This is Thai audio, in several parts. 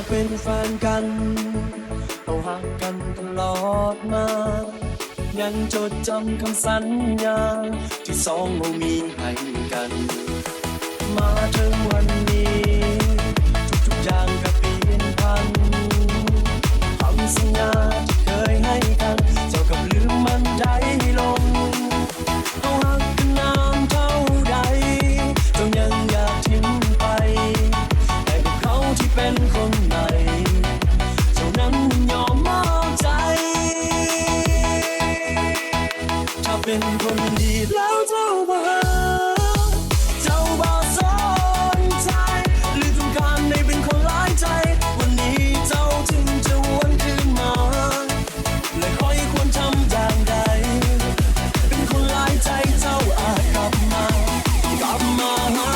ากเป็นแฟนกันเอาหักกันตลอดมา ยังจดจำคำสัญญา ที่สองเรามีให้กัน มาถึงวันนี้ เป็นคนดีแล้วเจ้าบ่เจ้าบ่สนใจหรือต้องการในเป็นคนร้ายใจ วันนี้เจ้าจึงจะวนคืนมา และคอยควรทำอย่างใด เป็นคนร้ายใจเจ้าอาจกลับมากลับมาหา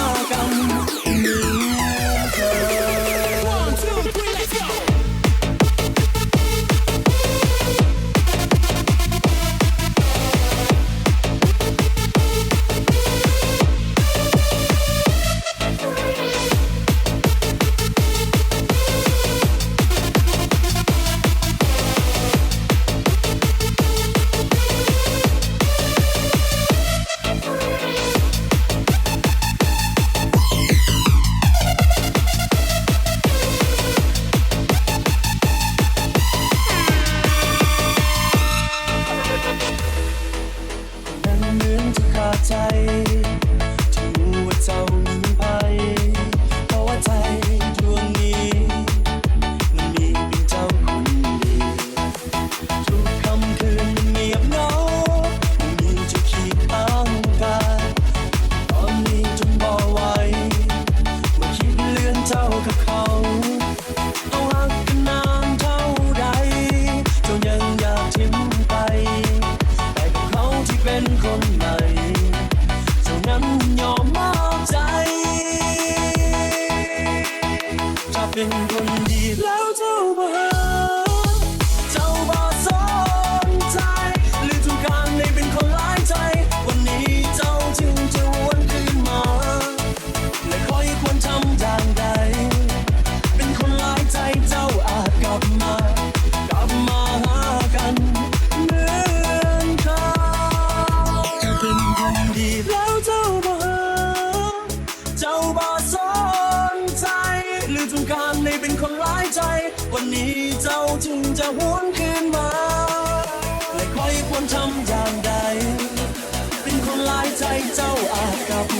เหมือนจะขาดใจ นี้เจ้าจึงจะหวนคืนมาและคอยควรทำอย่างใด เป็นคนร้ายใจเจ้าอาจกลับ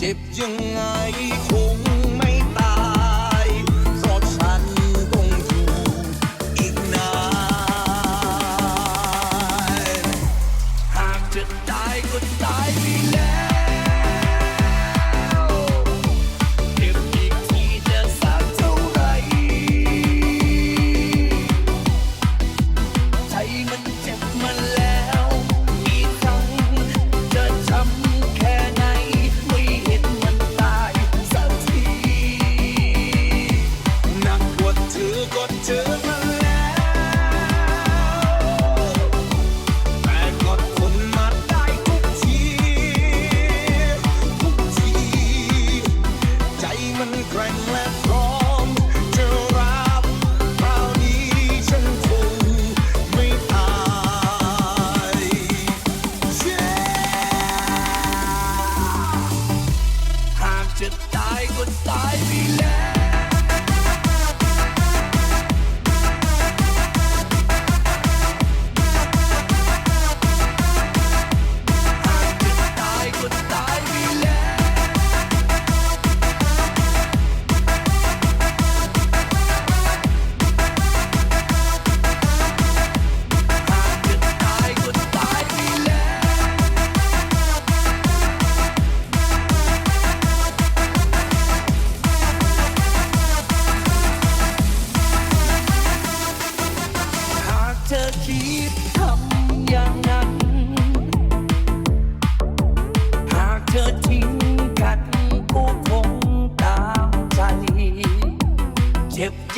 เจ็บยังไง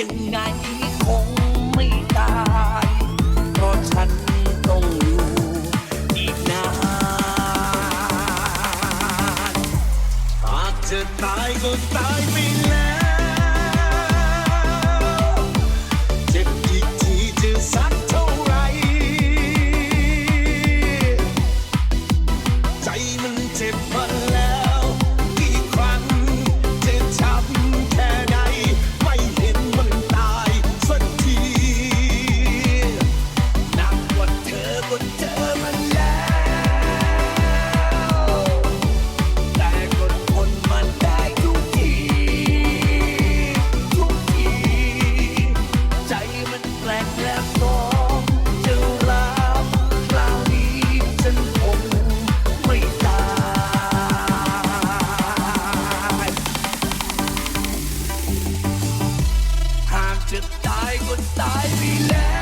真爱 would I be?